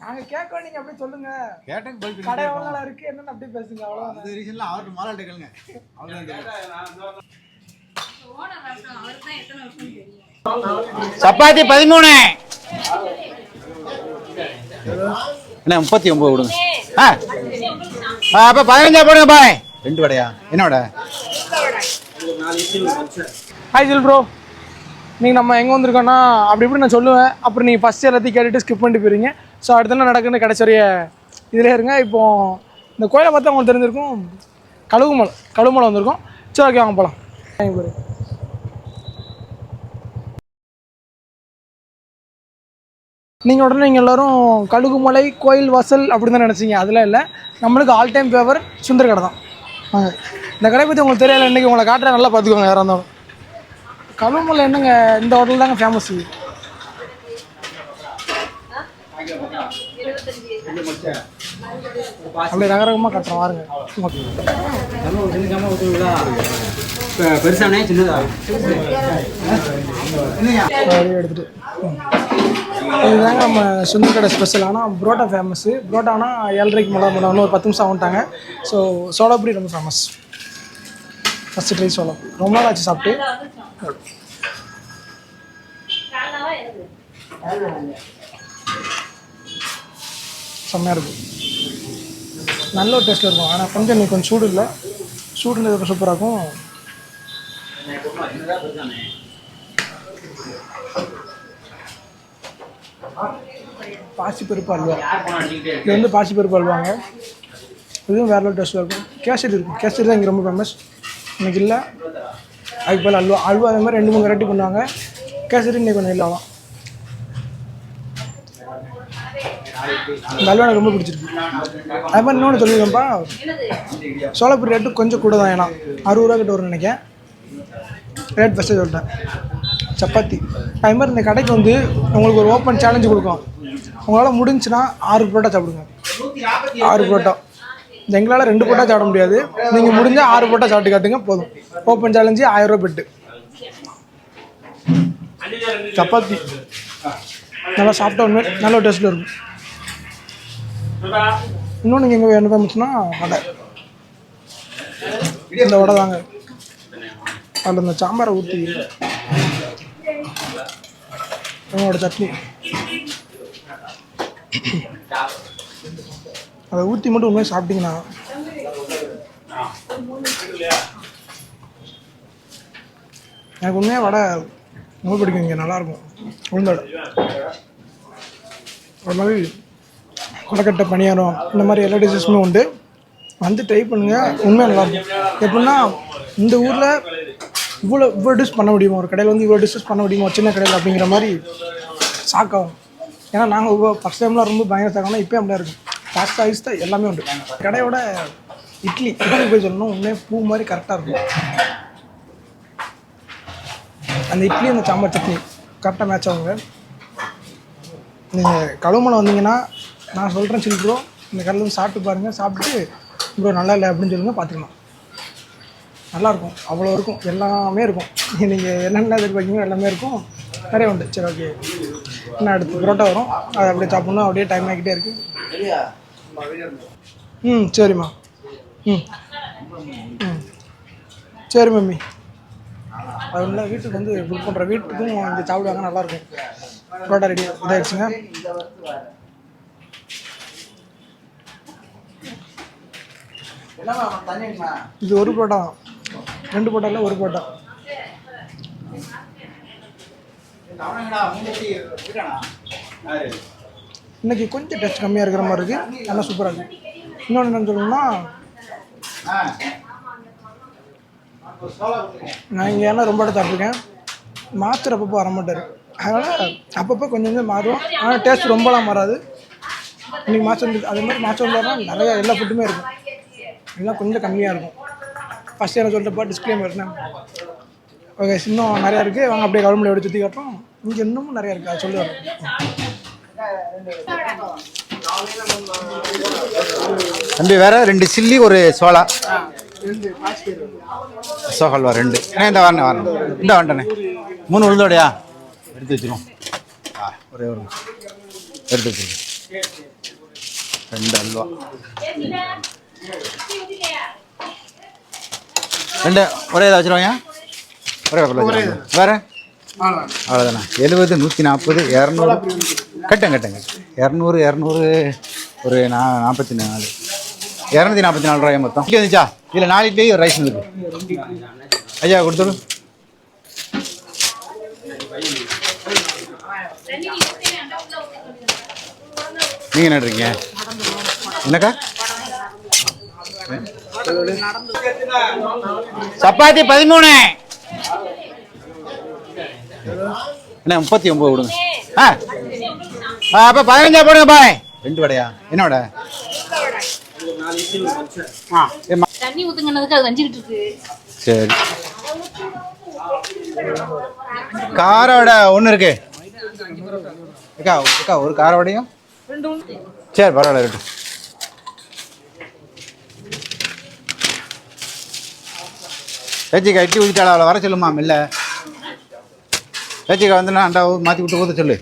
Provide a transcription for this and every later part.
நாங்க கேட்க நீங்க அப்படியே சொல்லுங்க. கேட்டக்கு கடை எவ்வளவு நாளா இருக்கு என்னன்னு அப்படியே பேசுங்க அவ்வளவுதான். அந்த ரீசன்ல அவர்கிட்ட மாலாட்ட கேளுங்க சப்பாத்தி பதிமூணு. என்ன முப்பத்தி ஒன்பது கொடுங்க. ஆ. ஆ, அப்ப பதினஞ்சா போடுங்க பாய். ரெண்டு வடையா? என்ன வடை? ஹாய் ஜில் ப்ரோ நீங்கள் நம்ம எங்கே வந்திருக்கோன்னா அப்படி இப்படி நான் சொல்லுவேன். அப்புறம் நீங்கள் ஃபஸ்ட் எல்லாத்தையும் கேட்டுட்டு ஸ்கிப் பண்ணிட்டு போயிருங்க ஸோ அடுத்த என்ன நடக்குன்னு கிடச்சரிய இதிலே இருங்க. இப்போ இந்த கோயிலை பார்த்தா உங்களுக்கு தெரிஞ்சிருக்கும். கழுகு மலை கழுகு மலை வந்திருக்கோம். சரி ஓகே வாங்க போகலாம் தேங்க் யூ நீங்கள் உடனே நீங்கள் எல்லோரும் கழுகுமலை கோயில் வாசல் அப்படின்னு தான் நினச்சிங்க. அதெல்லாம் இல்லை. நம்மளுக்கு ஆல் டைம் ஃபேவர் சுந்தர் கடை தான் இந்த கடை பற்றி உங்களுக்கு தெரியல இன்றைக்கி உங்களை காட்டுறேன் நல்லா பார்த்துக்கோங்க யாராக இருந்தாலும். கழுமலை என்னங்க? இந்த ஹோட்டல் தாங்க ஃபேமஸ் அப்படியே ரகரகமாக கட்டுறோம் வாருங்க பெருசானே சின்னதா எடுத்துட்டு. இதுதாங்க நம்ம சுந்தர் கடை ஸ்பெஷல் ஆனால் புரோட்டா ஃபேமஸ்ஸு புரோட்டானா ஏழரைக்கு மேலே மேலே ஒரு பத்து நிமிஷம் ஆகிட்டாங்க ஸோ சோளாபுரி ரொம்ப ஃபேமஸ் ஃபஸ்ட்டு ட்ரை சொல்லலாம் ரொம்ப நாள் ஆச்சு சாப்பிட்டு. செம்மையாக இருக்கும் நல்ல ஒரு டேஸ்ட்டில் இருக்கும். ஆனால் கொஞ்சம் இன்னைக்கு கொஞ்சம் சூடு இல்லை. சூடுன்றது சூப்பராக இருக்கும். பாசிப்பருப்பு அல்வா. இது வந்து பாசிப்பருப்பு அல்வாங்க. இதுவும் வேற லெவல் டேஸ்ட்டில் இருக்கும். கேசரி இருக்கும் கேசரி தான் இங்கே ரொம்ப ஃபேமஸ் இன்னைக்கு இல்லை. அதுக்கு போல் அல்வா அல்வா அதே மாதிரி ரெண்டு மூணு வெரைட்டி பண்ணுவாங்க. கேசரி இன்னைக்கு கொஞ்சம் இல்லாமல் இந்த அல்வா எனக்கு ரொம்ப பிடிச்சிருக்கு. அது மாதிரி இன்னொன்று சொல்லியிருக்கேன்ப்பா. சோளப்பூரி ரேட்டு கொஞ்சம் கூட தான் ஏன்னா அறுபது ரூபா கிட்ட வரும்னு நினைக்கிறேன். ரேட் ஃபஸ்ட்டு சொல்லிட்டேன். சப்பாத்தி. அது மாதிரி இந்த கடைக்கு வந்து உங்களுக்கு ஒரு ஓப்பன் சேலஞ்சு கொடுக்கும். உங்களால் முடிஞ்சுன்னா ஆறு புரோட்டா சாப்பிடுங்க. ஆறு புரோட்டா. எங்களால் ரெண்டு போட்டால் சாப்பிட முடியாது. நீங்கள் முடிஞ்சால் ஆறு போட்டால் சாப்பிட்டு காட்டுங்க போதும். ஓப்பன் சேலஞ்சு ஆயிரம் ரூபா பெட்டு. சப்பாத்தி. நல்லா சாப்பிட்ட உண்மை நல்ல டேஸ்ட்டில் இருக்கும். இன்னொன்று நீங்கள் எங்கே என்ன ஃபேமஸ்னா வடை. இந்த வடை தாங்க. அதில் இந்த சாம்பாரை ஊற்றி உங்களோட சட்னி. அதை ஊற்றி மட்டும் உண்மையாக சாப்பிட்டீங்கன்னா. எனக்கு உண்மையாக வடை ரொம்ப பிடிக்கும் இங்கே நல்லாயிருக்கும். உளுந்தடை. ஒரு மாதிரி கொடக்கட்டை பணியாரம் இந்த மாதிரி எல்லா டிஷஸுமே உண்டு. வந்து ட்ரை பண்ணுங்கள் உண்மையாக நல்லாயிருக்கும். எப்படின்னா இந்த ஊரில் இவ்வளோ இவ்வளோ டிஷ் பண்ண முடியுமா? ஒரு கடையில் வந்து இவ்வளோ டிஷ்ஷஸ் பண்ண முடியுமா? சின்ன கடையில் அப்படிங்கிற மாதிரி ஷாக் ஆகும். ஏன்னா நாங்கள் ஃபஸ்ட் டைம்லாம் ரொம்ப பயங்கர ஷாக்கானா இப்போ அப்படியே இருக்கும் பாஸ்தா ஐஸ்தா எல்லாமே உண்டு. கடையோட இட்லி இட்லி போய் சொல்லணும் உண்மையாக பூ மாதிரி கரெக்டாக இருக்கும். அந்த இட்லி அந்த சாம்பார் சட்னி கரெக்டாக மேட்ச் ஆகுங்க. நீங்கள் கழுமலை வந்தீங்கன்னா நான் சொல்கிறேன் சில்லு ப்ரோ இந்த கடையில் வந்து சாப்பிட்டு பாருங்கள் சாப்பிட்டு ப்ரோ நல்லா இல்லை அப்படின்னு சொல்லுங்கள் பார்த்துக்கலாம் நல்லாயிருக்கும் அவ்வளோ இருக்கும். எல்லாமே இருக்கும். நீங்கள் என்னென்ன எதிர்பார்க்கீங்களோ எல்லாமே இருக்கும். நிறைய உண்டு. சரி ஓகே என்ன அடுத்து புரோட்டா வரும். அதை அப்படியே சாப்பிட்ணும். அப்படியே டைம் ஆகிக்கிட்டே இருக்குது ம் சரிம்மா. ம். ம். சரி மம்மி. அது இல்லை வீட்டுக்கு வந்து புக் பண்ணுற வீட்டுக்கும் இங்கே சாப்பிடுவாங்க நல்லாயிருக்கும். புரோட்டா ரெடி இதாகிடுச்சுங்க இது ஒரு புரோட்டா தான். ரெண்டு புரோட்டா இல்லை ஒரு புரோட்டா. இன்றைக்கி கொஞ்சம் டேஸ்ட் கம்மியாக இருக்கிற மாதிரி இருக்குது நல்லா சூப்பராக இருக்குது இன்னொன்று என்னன்னு சொல்லணும்னா நான் இங்கே ஏன்னா ரொம்ப இடத்த இருக்கேன் மாஸ்டர் அப்பப்போ வர மாட்டார். அதனால் அப்பப்போ கொஞ்சம் கொஞ்சம் மாறுவோம். ஆனால் டேஸ்ட் ரொம்பலாம் மாறாது. இன்றைக்கி மாஸ்டர் வந்து அதே மாதிரி மாஸ்டர் இருந்தால் நிறையா எல்லா ஃபுட்டுமே இருக்கும். எல்லாம் கொஞ்சம் கம்மியாக இருக்கும். ஃபஸ்ட் என்ன சொல்லிட்டப்பா டிஸ்பிளே இருந்தேன் ஓகே இன்னும் நிறையா இருக்குது வாங்க அப்படியே கவர்மெண்ட் எடுத்து சுற்றி காட்டுறோம். இங்கே இன்னமும் நிறையா இருக்குது அது சொல்லி தம்பி வேற ரெண்டு சில்லி ஒரு சோளா. அசோக் ரெண்டு. ஏன்னா இந்த வரணும் வரணும் இந்த வந்துட்டண்ணே மூணு உளுந்தோடையா? எடுத்து வச்சிருவோம். ஆ ஒரே ஒரு எடுத்து வச்சிருவோம். ரெண்டு அல்வா. ரெண்டு ஒரே இதாக வச்சிருவாங்க ஒரே வேற? அவ்வளோதாண்ணா எழுபது நூற்றி நாற்பது இரநூறு. கட்டுங்க கட்டங்க இரநூறு இரநூறு ஒரு நா நாற்பத்தி நாலு இரநூத்தி நாற்பத்தி நாலு ரூபாய் மொத்தம். இங்கே வந்துச்சா? இதில் நாலு இட்லி ஒரு ரைஸ் இருக்கு. ஐயா கொடுத்துரு நீங்கள் என்ன இருக்கீங்க என்னக்கா? சப்பாத்தி பதிமூணு. என்ன முப்பத்தி ஒம்பது கொடுங்க. ஆ. அப்போ பதினஞ்சா போடுங்க பாய். ரெண்டு வடையா? என்ன வடை ஆ. தண்ணி ஊத்துங்கனதுக்கு அது வஞ்சிக்கிட்டு இருக்கு சரி. கார வடை ஒன்று இருக்கு. அக்கா அக்கா ஒரு கார வடையும்? சரி பரவாயில்ல இருக்கட்டும் ஏச்சிக்கா இட்லி ஊற்றிட்டாளா அவளை வர சொல்லுமா மெல்ல? ஏச்சிக்கா வந்து அண்டா மாற்றி விட்டு ஊற்ற சொல்லு.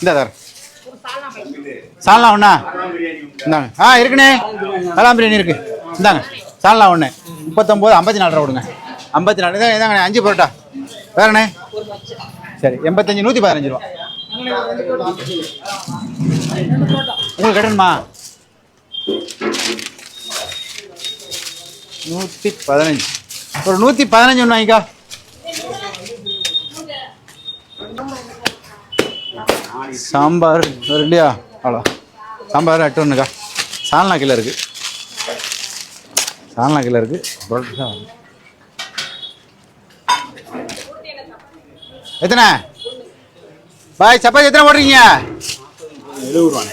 இந்த சார் சால்னா ஒண்ணா? இந்தாங்க. ஆ இருக்குண்ணே. கலாம் பிரியாணி இருக்கு. இந்தாங்க. சால்னா ஒன்று முப்பத்தொம்போது ஐம்பத்தி நாலு ரூபா கொடுங்க. ஐம்பத்தி நாலு இதாங்க இதாங்கண்ணே அஞ்சு பரோட்டா. வேறண்ணே? சரி எண்பத்தஞ்சு நூற்றி பதினஞ்சு ரூபா. உங்களுக்கு கட்டணுமா நூற்றி பதினஞ்சு. ஒரு நூற்றி பதினஞ்சு ஒன்று வாங்கிக்கா. சாம்பார் ஒரு இல்லையா அவ்வளோ. சாம்பார் எட்டு ஒன்றுக்கா சால்னா கிலோ இருக்குது சால்னா கிலோ இருக்குது புரோட்டா எத்தனை? பாய் சப்பாத்தி எத்தனை போடுறீங்க எழுபது ரூபாய்